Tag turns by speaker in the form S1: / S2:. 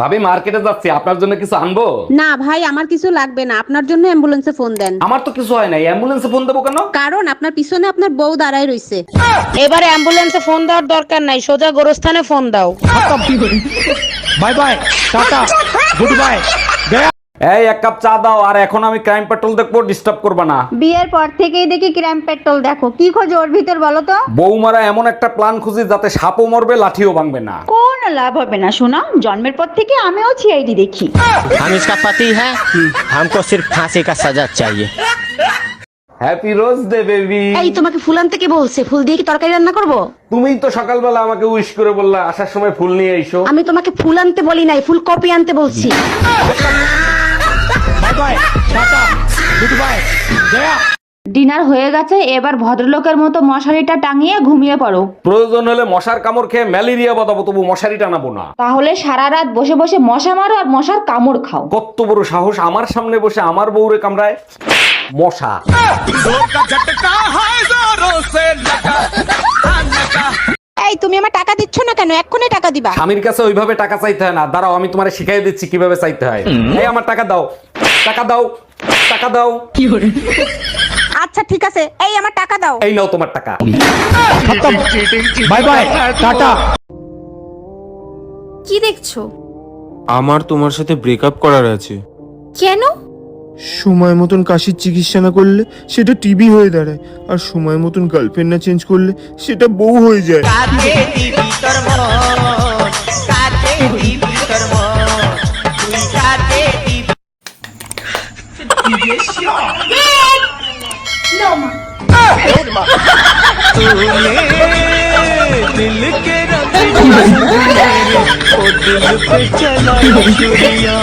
S1: ভাবি মার্কেটে যাচ্ছি আপনার জন্য কিছু আনব?
S2: না ভাই আমার কিছু লাগবে না। আপনার জন্য অ্যাম্বুলেন্সে ফোন দেন।
S1: আমার তো কিছু হয় নাই। অ্যাম্বুলেন্সে ফোন দেবো কেন?
S2: কারণ আপনার পিছনে আপনার বউ দাঁড়ায় রইছে।
S3: এবারে অ্যাম্বুলেন্সে ফোন দেওয়ার দরকার নাই। সোজা গোরস্থানে ফোন দাও।
S4: Bye bye tata good bye
S1: এই এক কাপ চা দাও আর এখন আমি ক্রাইম পেট্রোল দেখব ডিস্টার্ব করবা না।
S5: বিয়ের পর থেকেই দেখি ক্রাইম পেট্রোল দেখো। কি খোঁজো ওর ভিতর বলো তো?
S1: বৌমারা এমন একটা প্ল্যান খুঁজি যাতে সাপও মরবে লাঠিও ভাঙবে না।
S5: কোন লাভ হবে না শোনা জন্মের পর থেকে আমিও সিআইডি দেখি
S6: हम इसका पति है हमको सिर्फ फांसी का सजा चाहिए
S1: হ্যাপি রোজ ডে বেবি
S3: এই তোমাকে ফুল আনতে কে বলছে ফুল দিয়ে কি তরকারি রান্না করব
S1: তুমিই তো সকালবেলা আমাকে উইশ করে বললা আসার সময় ফুল নিয়ে এসো
S3: আমি তোমাকে ফুল আনতে বলি নাই ফুল কপি আনতে বলছি
S4: bye bye tata good bye Gaya
S5: dinner হয়ে গেছে এবার ভদ্রলোকের মতো মশারিটা টাঙিয়ে ঘুমিয়ে পড়ো।
S1: প্রয়োজন হলে মশার কামড় খেয়ে ম্যালেরিয়া বাদাবো তবু মশারি টানাবো না।
S5: তাহলে সারা রাত বসে বসে মশা মারো আর মশার কামড় খাও।
S1: কত বড় সাহস আমার সামনে বসে আমার বউরে কামড়ায়। মশা।
S2: এই তুমি আমার টাকা দিচ্ছ না কেন? এক্ষুনি টাকা দিবা।
S1: স্বামীর কাছে ওইভাবে টাকা চাইতে হয় না। দাঁড়াও আমি তোমার শিখাই দিচ্ছি কীভাবে চাইতে হয়। এই আমার টাকা দাও। টাকা দাও। টাকা দাও।
S2: আচ্ছা ঠিক আছে। এই আমার টাকা দাও।
S1: এই নাও তোমার টাকা।
S4: Bye bye tata.
S7: কি দেখছ?
S8: আমার তোমার সাথে ব্রেকআপ করার আছে।
S7: কেন?
S8: সময় মতন কাশির চিকিৎসা না করলে সেটা টিবি হয়ে দাঁড়ায়। আর সময় মতন গার্লফ্রেন্ড না চেঞ্জ করলে সেটা বউ হয়ে যায়।
S6: दिल के रंग ओ दिल पे चला चुड़िया